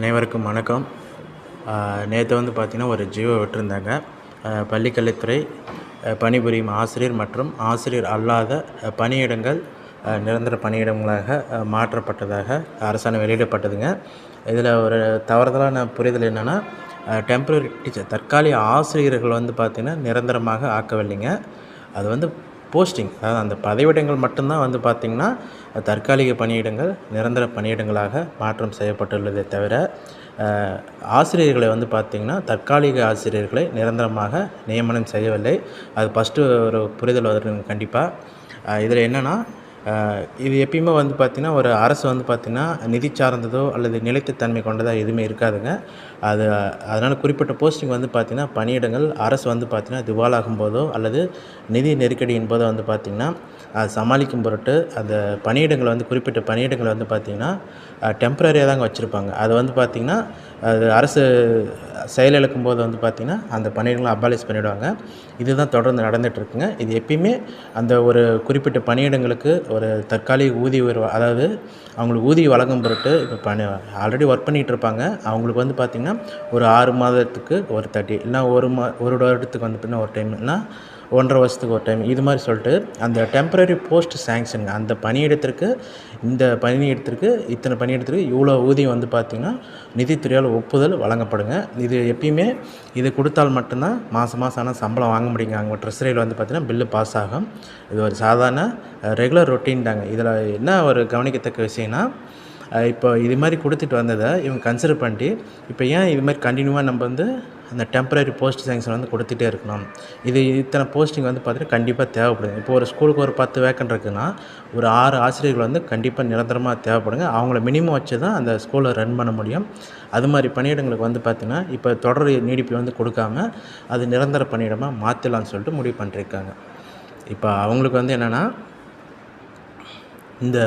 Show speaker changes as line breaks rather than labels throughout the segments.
அனைவருக்கும் வணக்கம். நேற்று வந்து பார்த்திங்கன்னா ஒரு ஜியோ விட்டுருந்தாங்க. பள்ளிக்கல்வித்துறை பணிபுரியும் ஆசிரியர் மற்றும் ஆசிரியர் அல்லாத பணியிடங்கள் நிரந்தர பணியிடங்களாக மாற்றப்பட்டதாக அரசாணை வெளியிடப்பட்டதுங்க. இதில் ஒரு தவறுதலான புரிதல் என்னென்னா டெம்பரரி டீச்சர் தற்காலிக ஆசிரியர்கள் வந்து பார்த்திங்கன்னா நிரந்தரமாக ஆக்கவில்லைங்க. அது வந்து போஸ்டிங் அதாவது அந்த பதவியிடங்கள் மட்டும்தான் வந்து பார்த்திங்கன்னா தற்காலிக பணியிடங்கள் நிரந்தர பணியிடங்களாக மாற்றம் செய்யப்பட்டுள்ளதே தவிர ஆசிரியர்களை வந்து பார்த்திங்கன்னா தற்காலிக ஆசிரியர்களை நிரந்தரமாக நியமனம் செய்யவில்லை. அது ஃபஸ்ட்டு ஒரு புரிதல் வருது கண்டிப்பாக இதில் என்னென்னா இது எப்பயுமே வந்து பார்த்திங்கன்னா ஒரு அரசு வந்து பார்த்திங்கன்னா நிதி சார்ந்ததோ அல்லது நிலைத்தன்மை கொண்டதோ எதுவுமே இருக்காதுங்க. அது அதனால் குறிப்பிட்ட போஸ்டிங் வந்து பார்த்திங்கன்னா பணியிடங்கள் அரசு வந்து பார்த்திங்கன்னா திவாலாகும் போதோ அல்லது நிதி நெருக்கடியின் போதோ வந்து பார்த்திங்கன்னா அது சமாளிக்கும் பொருட்டு அந்த பணியிடங்களை வந்து குறிப்பிட்ட பணியிடங்களை வந்து பார்த்திங்கன்னா டெம்பரரியாக தாங்க வச்சுருப்பாங்க. அது வந்து பார்த்திங்கன்னா அது அரசு செயலிழக்கும் போது வந்து பார்த்திங்கன்னா அந்த பணியிடங்களை அபாலிஷ் பண்ணிவிடுவாங்க இதுதான் தொடர்ந்து நடந்துகிட்ருக்குங்க. இது எப்பயுமே அந்த ஒரு குறிப்பிட்ட பணியிடங்களுக்கு ஒரு தற்காலிக ஊதிய உயர்வு அதாவது அவங்களுக்கு ஊதியம் வழங்கும் பொருட்டு இப்போ பணி ஆல்ரெடி ஒர்க் பண்ணிகிட்டு இருப்பாங்க அவங்களுக்கு வந்து பார்த்திங்கன்னா ஒரு ஆறு மாதத்துக்கு ஒரு தேர்ட்டி இல்லைனா ஒரு மா ஒரு வருடத்துக்கு வந்து பார்த்திங்கன்னா ஒரு டைம் இல்லைனா ஒன்றரை வருஷத்துக்கு ஒரு டைம் இது மாதிரி சொல்லிட்டு அந்த டெம்பரரி போஸ்ட் சேங்ஷனுங்க அந்த பணியிடத்திற்கு இந்த பணியிடத்திற்கு இத்தனை பணியிடத்திற்கு இவ்வளோ ஊதியம் வந்து பார்த்திங்கன்னா நிதித்துறையால் ஒப்புதல் வழங்கப்படுங்க. இது எப்பயுமே இது கொடுத்தால் மட்டும்தான் மாதம் மாதம் ஆனால் சம்பளம் வாங்க முடியுங்க. அவங்க ட்ரெஸரியில் வந்து பார்த்திங்கன்னா பில்லு பாஸ் ஆகும். இது ஒரு சாதாரண ரெகுலர் ரொட்டீன் தாங்க. இதில் என்ன ஒரு கவனிக்கத்தக்க விஷயம்னா இப்போ இது மாதிரி கொடுத்துட்டு வந்ததை இவங்க கன்சிடர் பண்ணிட்டு இப்போ ஏன் இது மாதிரி கண்டினியூவாக நம்ம வந்து அந்த டெம்பரரி போஸ்ட் சேங்ஷன் வந்து கொடுத்துட்டே இருக்கணும்? இது இத்தனை போஸ்டிங் வந்து பார்த்தீங்கன்னா கண்டிப்பாக தேவைப்படுது. இப்போ ஒரு ஸ்கூலுக்கு ஒரு பத்து வேக்கன் இருக்குன்னா ஒரு ஆறு ஆசிரியர்கள் வந்து கண்டிப்பாக நிரந்தரமாக தேவைப்படுங்க. அவங்கள மினிமம் வச்சு தான் அந்த ஸ்கூலை ரன் பண்ண முடியும். அது மாதிரி பணியிடங்களுக்கு வந்து பார்த்திங்கன்னா இப்போ தொடர் நீடிப்பு வந்து கொடுக்காம அது நிரந்தர பணியிடமாக மாற்றலாம்னு சொல்லிட்டு முடிவு பண்ணிருக்காங்க. இப்போ அவங்களுக்கு வந்து என்னென்னா இந்த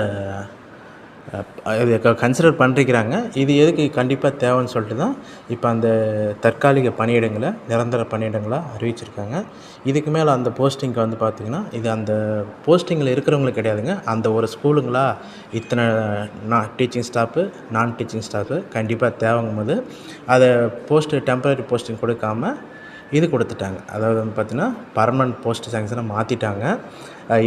கன்சிடர் பண்ணிருக்கிறாங்க இது எதுக்கு கண்டிப்பாக தேவைன்னு சொல்லிட்டு தான் இப்போ அந்த தற்காலிக பணியிடங்களை நிரந்தர பணியிடங்களாக அறிவிச்சிருக்காங்க. இதுக்கு மேலே அந்த போஸ்டிங்க்கு வந்து பார்த்திங்கன்னா இது அந்த போஸ்டிங்கில் இருக்கிறவங்களுக்கு கிடையாதுங்க. அந்த ஒரு ஸ்கூலுங்களா இத்தனை non teaching staff non teaching staff கண்டிப்பாக தேவைங்கும் போது அதை போஸ்ட்டு டெம்பரரி போஸ்டிங் கொடுக்காம இது கொடுத்துட்டாங்க. அதாவது வந்து பார்த்திங்கன்னா பர்மனன்ட் போஸ்ட் சேங்ஷனை மாற்றிட்டாங்க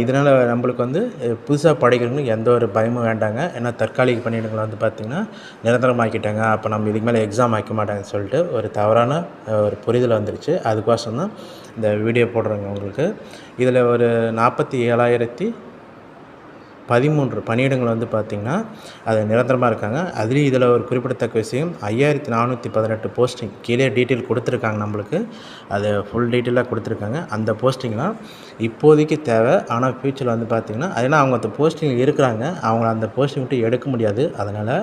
இதனால் நம்மளுக்கு வந்து புதுசாக படிக்கிறவங்களுக்கு எந்த ஒரு பயமும் வேண்டாங்க. ஏன்னா தற்காலிக பணியிடங்களை வந்து பார்த்திங்கன்னா நிரந்தரமாக்கிட்டாங்க. அப்போ நம்ம இதுக்கு மேலே எக்ஸாம் ஆக்க மாட்டாங்கன்னு சொல்லிட்டு ஒரு தவறான ஒரு புரிதல் வந்துருச்சு. அதுக்கோசம் தான் இந்த வீடியோ போடுறவங்க உங்களுக்கு. இதில் ஒரு நாற்பத்தி ஏழாயிரத்தி பதிமூன்று பணியிடங்கள் வந்து பார்த்திங்கன்னா அது நிரந்தரமாக இருக்காங்க. அதுலேயும் இதில் ஒரு குறிப்பிடத்தக்க விஷயம் ஐயாயிரத்தி நானூற்றி பதினெட்டு போஸ்டிங் கீழே டீட்டெயில் கொடுத்துருக்காங்க நம்மளுக்கு. அது ஃபுல் டீட்டெயிலாக கொடுத்துருக்காங்க. அந்த போஸ்டிங்லாம் இப்போதைக்கு தேவை. ஆனால் ஃப்யூச்சரில் வந்து பார்த்திங்கன்னா ஏன்னா அவங்க அந்த போஸ்டிங் இருக்கிறாங்க. அவங்கள அந்த போஸ்டிங் விட்டு எடுக்க முடியாது. அதனால்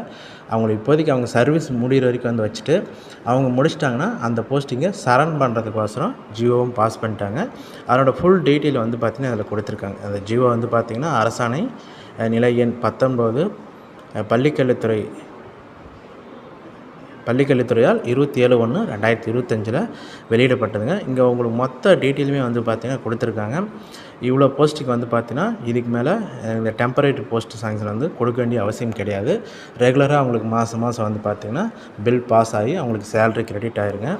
அவங்கள இப்போதைக்கு அவங்க சர்வீஸ் முடிகிற வரைக்கும் வந்து வச்சுட்டு அவங்க முடிச்சிட்டாங்கன்னா அந்த போஸ்டிங்கை சரண் பண்ணுறதுக்கோசரம் ஜியோவும் பாஸ் பண்ணிட்டாங்க. அதனோட ஃபுல் டீட்டெயில் வந்து பார்த்திங்கன்னா அதில் கொடுத்துருக்காங்க. அந்த ஜியோ வந்து பார்த்திங்கன்னா அரசாணை நிலை எண் பத்தொன்பது பள்ளிக்கல்வித்துறை பள்ளிக்கல்வித்துறையால் இருபத்தி ஏழு ஒன்று ரெண்டாயிரத்தி இருபத்தஞ்சில் வெளியிடப்பட்டதுங்க. இங்கே உங்களுக்கு மொத்த டீட்டெயிலுமே வந்து பார்த்திங்கன்னா கொடுத்துருக்காங்க. இவ்வளோ போஸ்ட்டுக்கு வந்து பார்த்தீங்கன்னா இதுக்கு மேலே இந்த டெம்பரரி போஸ்ட் சாங்ஷன் வந்து கொடுக்க வேண்டிய அவசியம் கிடையாது. ரெகுலராக அவங்களுக்கு மாதம் மாதம் வந்து பார்த்திங்கன்னா பில் பாஸ் ஆகி அவங்களுக்கு சேலரி கிரெடிட் ஆயிருங்க.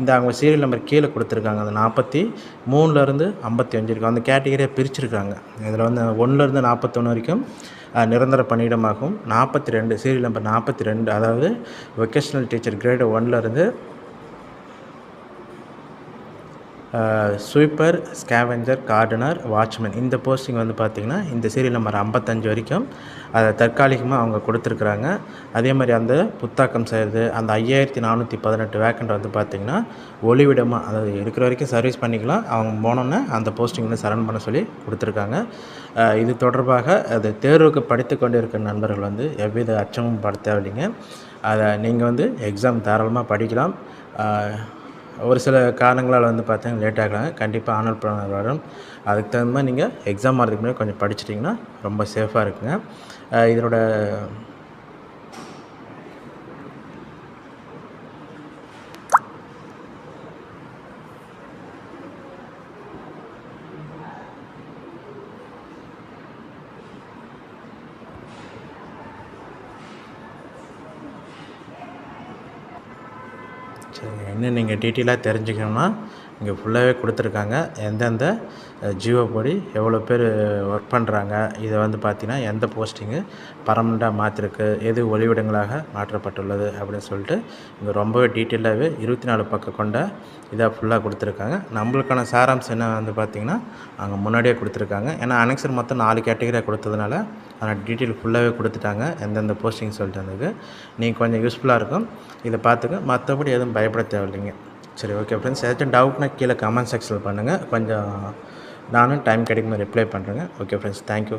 இந்த அவங்க சீரியல் நம்பர் கீழே கொடுத்துருக்காங்க. அந்த நாற்பத்தி மூணுலேருந்து ஐம்பத்தி அஞ்சு இருக்கும் அந்த கேட்டகரியாக பிரிச்சிருக்காங்க. இதில் வந்து ஒன்றுலேருந்து நாற்பத்தொன்று வரைக்கும் நிரந்தர பணியிடமாகவும் நாற்பத்தி ரெண்டு சீரியல் நம்பர் நாற்பத்தி ரெண்டு அதாவது வொக்கேஷ்னல் டீச்சர் கிரேடு ஒன்லேருந்து ஸ்வீப்பர் ஸ்கேவெஞ்சர் கார்டனர் வாட்ச்மேன் இந்த போஸ்டிங் வந்து பார்த்திங்கன்னா இந்த சீரியல் நம்பர் ஐம்பத்தஞ்சு வரைக்கும் அதை தற்காலிகமாக அவங்க கொடுத்துருக்குறாங்க. அதே மாதிரி அந்த புத்தாக்கம் செய்கிறது அந்த ஐயாயிரத்தி நானூற்றி பதினெட்டு வேக்கண்ட் வந்து பார்த்திங்கன்னா ஒளிவிடமாக அதாவது இருக்கிற வரைக்கும் சர்வீஸ் பண்ணிக்கலாம். அவங்க போனோன்னே அந்த போஸ்டிங் வந்து சரண் பண்ண சொல்லி கொடுத்துருக்காங்க. இது தொடர்பாக அது தேர்வுக்கு படித்து கொண்டு இருக்கிற நண்பர்கள் வந்து எவ்வித அச்சமும் பட தேவையில்லைங்க அதை நீங்கள் வந்து எக்ஸாம் தாராளமாக படிக்கலாம். ஒரு சில காரணங்களால் வந்து பார்த்தீங்கன்னா லேட் ஆகலாம் கண்டிப்பாக ஆனல் பிளான் வரும். அதுக்கு தகுந்த மாதிரி நீங்கள் எக்ஸாம் வரதுக்கு முன்னாடி கொஞ்சம் படிச்சிட்டிங்கன்னா ரொம்ப சேஃபாக இருக்குங்க. இதனோட சரி இன்னும் நீங்கள் டீட்டெயிலாக தெரிஞ்சுக்கணும்னா இங்கே ஃபுல்லாகவே கொடுத்துருக்காங்க. எந்தெந்த ஜியோ படி எவ்வளோ பேர் ஒர்க் பண்ணுறாங்க இதை வந்து பார்த்தீங்கன்னா எந்த போஸ்டிங்கு பர்மனெண்ட்டாக மாற்றிருக்கு எது ஒளிவிடங்களாக மாற்றப்பட்டுள்ளது அப்படின்னு சொல்லிட்டு இங்கே ரொம்பவே டீட்டெயிலாகவே இருபத்தி நாலு பக்கம் கொண்ட இதாக ஃபுல்லாக கொடுத்துருக்காங்க. நம்மளுக்கான சாராம்சம் என்ன வந்து பார்த்திங்கன்னா அங்கே முன்னாடியே கொடுத்துருக்காங்க. ஏன்னா அனெக்சர் மொத்தம் நாலு கேட்டகரியாக கொடுத்ததுனால ஆனால் டீட்டெயில் ஃபுல்லாகவே கொடுத்துட்டாங்க எந்தெந்த போஸ்டிங் சொல்லிட்டு இருந்தது நீங்கள் கொஞ்சம் யூஸ்ஃபுல்லாக இருக்கும். இதை பார்த்துக்க மற்றபடி எதுவும் பயப்பட தேவையில்லைங்க. சரி ஓகே ஃப்ரெண்ட்ஸ் ஏதாச்சும் டவுட்னா கீழே கமெண்ட் செக்ஷனில் பண்ணுங்கள் கொஞ்சம் நானும் டைம் கிடைக்கும் ரிப்ளை பண்ணுறேங்க ஓகே ஃப்ரெண்ட்ஸ் தேங்க்யூ